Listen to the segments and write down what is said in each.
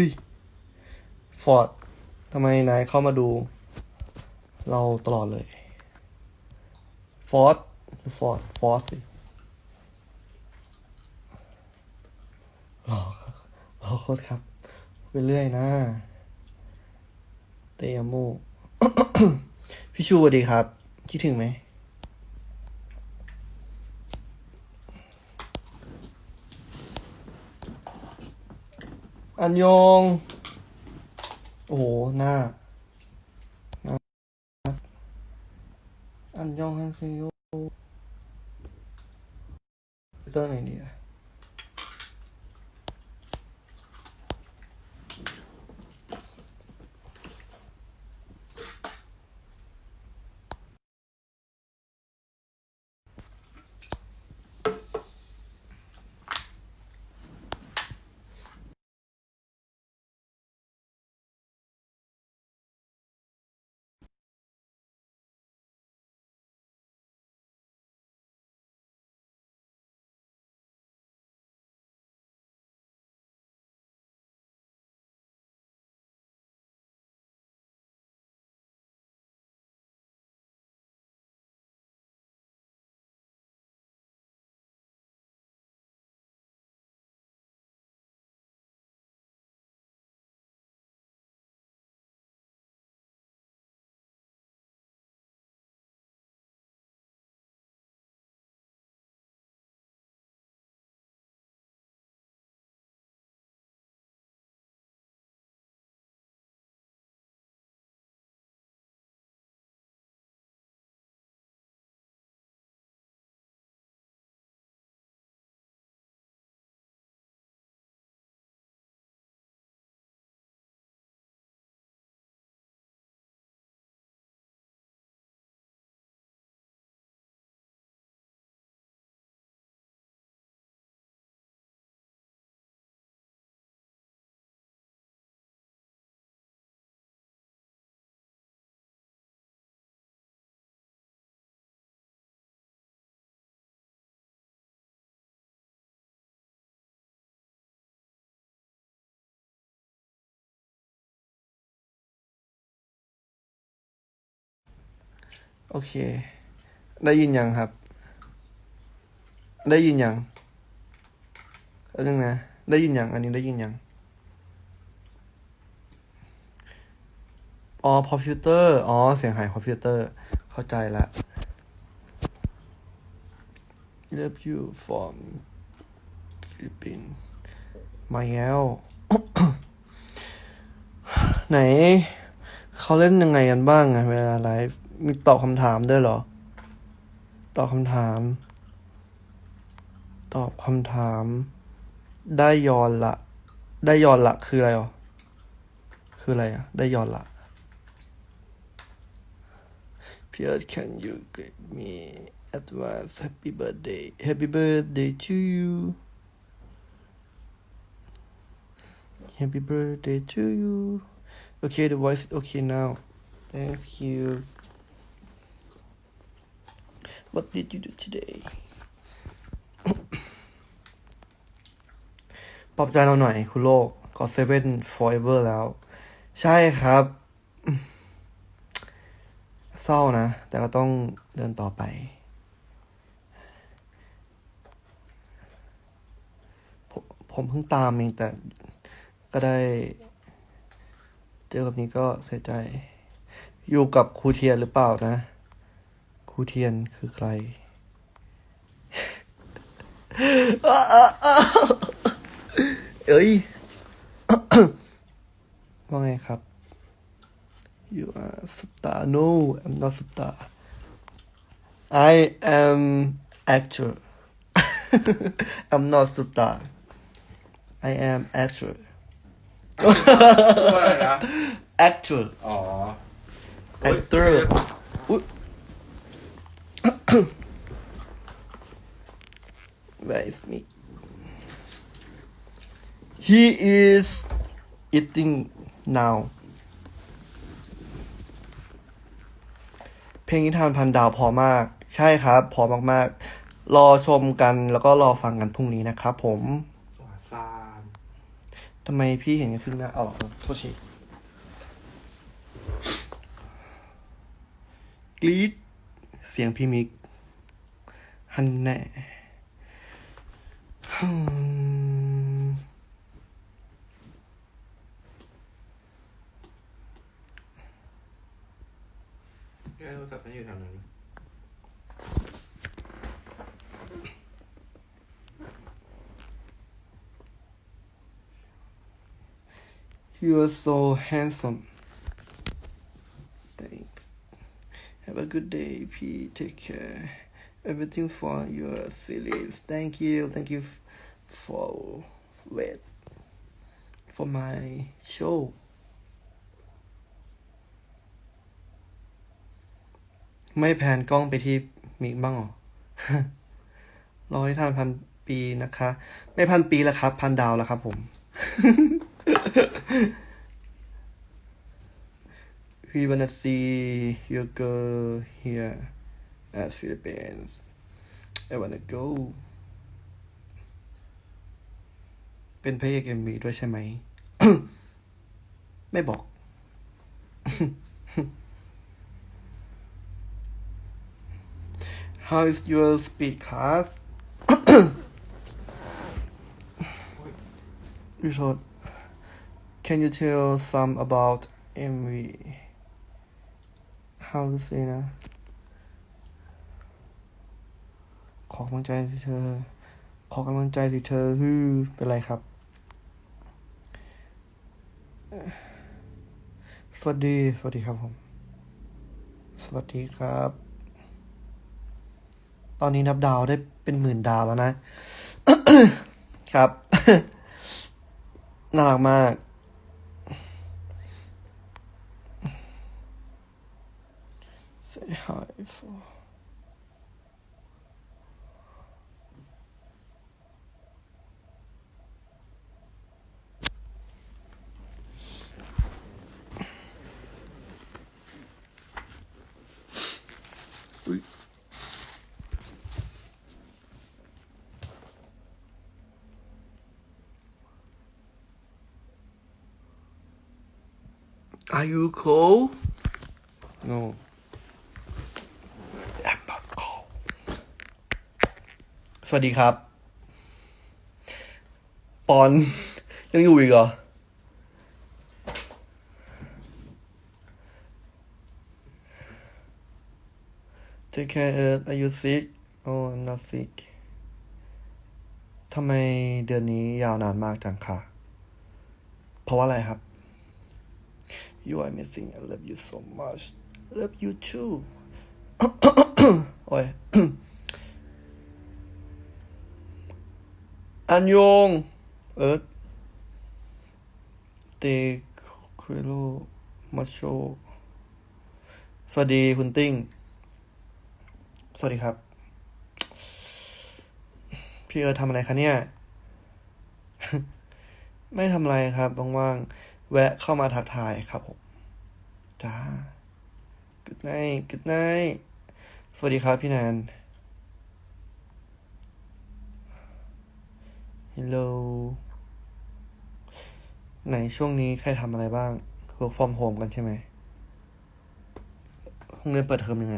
อุ้ย ฟอร์ดทำไมนายเข้ามาดู เราตลอดเลย ฟอร์ดฟอร์ด ฟอร์ดสิรอรอโคตรครับ ไปเรื่อยนะ เตยมูพี่ชูสวัสดีครับ คิดถึงไหม อันยองโอ้โหหน้าหน้า อันยองฮันเซโยเตอร์ไหนดีอะ โอเค ได้ยินยังครับ ได้ยินยังอันนึงนะ ได้ยินยัง อันนี้ได้ยินยัง อ๋อคอมพิวเตอร์ อ๋อ เสียงหายคอมพิวเตอร์ เข้าใจละ Love you from Philippines มาแล้ว ไหน เขาเล่นยังไงกันบ้างอะเวลาไลฟ์ มีตอบคำถามด้วยเหรอ ตอบคำถาม ตอบคำถาม ได้ยอนละ ได้ยอนละคืออะไรอะคืออะไรอะ ได้ยอนละ Pierre can you give me advance happy birthday happy birthday to you happy birthday to you okay the voice is okay now thank you what did you do today ปลอบใจเราหน่อย คุณโลกก็เซเว่น forever แล้ว ใช่ครับ เศร้านะ แต่ก็ต้องเดินต่อไปผมผมเพิ่งตามเองแต่ก็ได้ เจอแบบนี้ก็เสียใจ อยู่กับครูเทียนหรือเปล่านะ รูเทียนคือใครเอ้ยว่าไงครับ You are star no I'm not star I am actor I'm not star I am actor พูดอะไรนะ actor อ๋อ actor อุ๊ย Where is me He is eating now เพลงนิทานพันดาวพอมาก ใช่ครับ พอมากๆ รอชมกันแล้วก็รอฟังกันพรุ่งนี้นะครับผมวาซานทำไมพี่เห็นแค่ครึ่งหน้าเอาเหรอโทษทีกรีด เสียงพี่มิกฮันแน่ฮึ่มแค่โทรศัพท์ไม่อยู่แถวนั้น You are so handsome. Good day, P. Take care. Everything for your series. Thank you. Thank you for wait for my show. ไม่แพนกล้องไปที่มิกบ้างหรอร้อให้ทานพันปีนะคะ ไม่พันปีแล้วครับ พันดาวแล้วครับผม We wanna see your girl here at Philippines. I wanna go. เป็นพระเอกเอ็มวีด้วยใช่ไหม ไม่บอก How is your speed class? you should. Can you tell some about MV? How to say นะ ขอกำลังใจสิเธอ ขอกำลังใจสิเธอฮือเป็นไรครับ สวัสดี สวัสดีครับผม สวัสดีครับ ตอนนี้นับดาวได้เป็นหมื่นดาวแล้วนะ ครับ น่ารักมาก Say hi for อุ๊ย Are you cold? No. I'm not cold. สวัสดีครับ ปอน ยังอยู่อีกเหรอ Take care Earth Are you sick Oh I'm not sick ทำไมเดือนนี้ยาวนานมากจังค่ะเพราะว่าอะไรครับ You are amazing I love you so much love you too โอ้ยอันยงเอิร์ธเตคุโรมาโชสวัสดีคุณติ้ง สวัสดีครับ พี่เอิร์ธทำอะไรคะเนี่ย ไม่ทำอะไรครับว่างๆ แวะเข้ามาทักทายครับผม จ้า Good night Good night สวัสดีครับพี่แนน Hello ไหนช่วงนี้ใครทำอะไรบ้าง work from home กันใช่ไหมโรงเรียนเปิดเทอมยังไง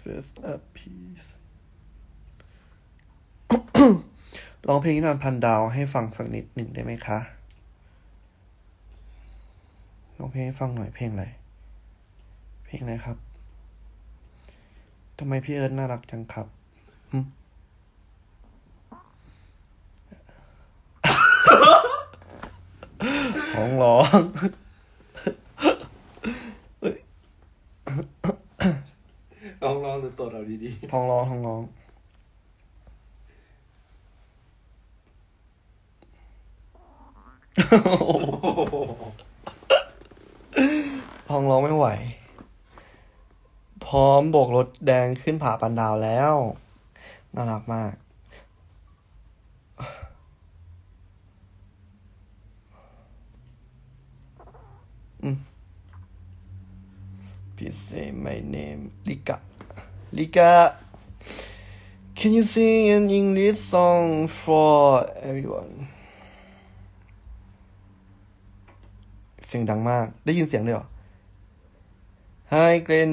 First up piece ร้องเพลงนิทานพันดาวให้ฟังสักนิดหนึ่งได้ไหมคะร้องเพลงให้ฟังหน่อยเพลงอะไร เพลงอะไรครับทำไมพี่เอิร์ธน่ารักจังครับหึท้องร้องลองลองดูตัวเราดีท้องร้องท้องร้อง ๆโอ้โหท้องร้องไม่ไหว พร้อมโบกรถแดงขึ้นผาปันดาวแล้ว น่ารักมาก อืม Please say my name ลิกะลิกะ Can you sing an English song for everyone เสียงดังมาก ได้ยินเสียงเลยเหรอไฮเกรน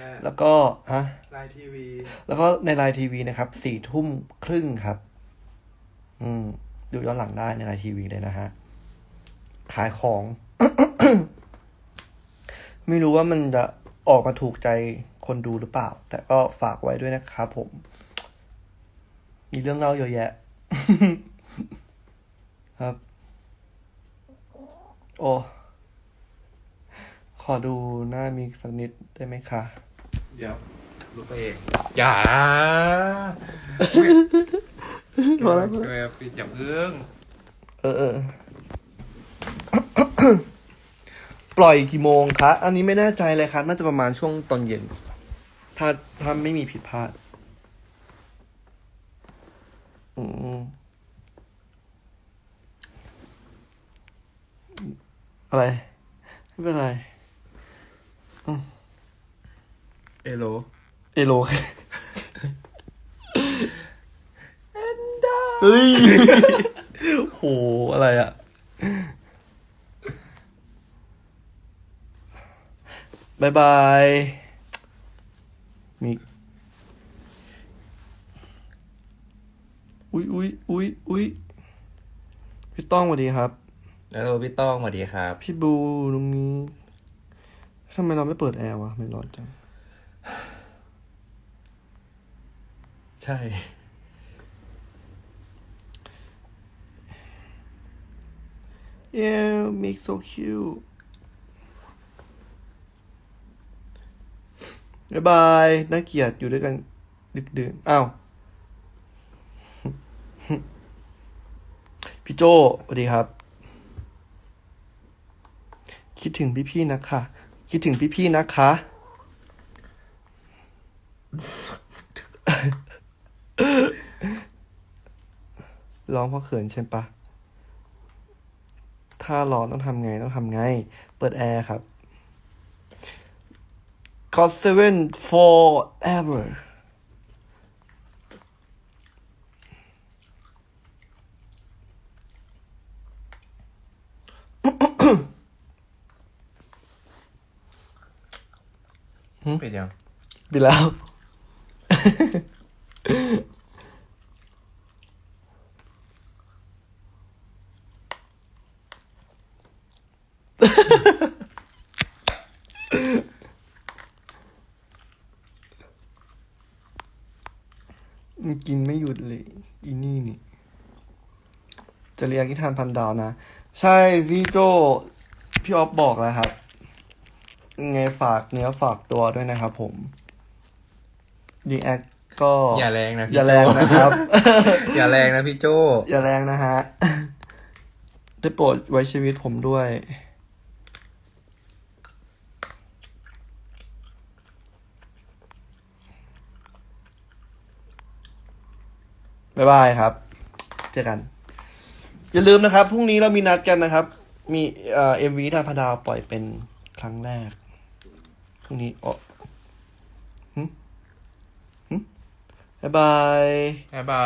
ละแล้วก็ฮะไลน์ทีวีแล้วก็ในไลน์ทีวีนะครับสี่ทุ่มครึ่งครับ อืม ดูย้อนหลังได้ในไลน์ทีวีเลยนะฮะ ขายของ ไม่รู้ว่ามันจะออกมาถูกใจคนดูหรือเปล่า แต่ก็ฝากไว้ด้วยนะครับผม มีเรื่องเล่าเยอะแยะ ครับ โอ้ ขอดูหน้ามีสักนิดได้ไหมคะ เดี๋ยวรู้ไปเอง อย่าพอแล้วเออปิดอย่าเพิ่งเออเออ ปล่อยกี่โมงคะ อันนี้ไม่แน่ใจเลยครับน่าจะประมาณช่วงตอนเย็น ถ้าถ้าไม่มีผิดพลาด อืมอะไร ไม่เป็นไร เอโล เอโลเฮ้ยโห อะไรอะบายบายมีอุ๊ยอุ๊ยอุ๊ยอุ๊ยพี่ต้องสวัสดีครับแล้วพี่ต้องสวัสดีครับ พี่บูตรงนี้ ทำไมเราไม่เปิดแอร์วะ ไม่ร้อนจัง ใช่ Yeah, make so cute. บ๊ายบายน่าเกลียดอยู่ด้วยกัน ดึกดื่นอ้าว พี่โจสวัสดีครับ คิดถึงพี่ๆนะคะ คิดถึงพี่ๆนะคะ ร้องเพราะเขินใช่ปะ ถ้าร้อนต้องทำไงต้องทำไง เปิดแอร์ครับ cost seven forever ปิดยังดีแล้ว มันกินไม่หยุดเลย อีนี่นี่ จะเรียกนิทานพันดาวนะ ใช่พี่โจ พี่ออฟบอกแล้วครับ ไงฝากเนื้อฝากตัวด้วยนะครับผมดีแอคก็อย่าแรงนะอย่าแรงนะครับ อย่าแรงนะพี่โจอย่าแรงนะฮะ ได้โปรดไว้ชีวิตผมด้วย บ๊ายบายครับ เจอกัน อย่าลืมนะครับ พรุ่งนี้เรามีนัดกันนะครับ มีเอ็มวีดาพดาวปล่อยเป็นครั้งแรก พรุ่งนี้อ๋อหึหึบ๊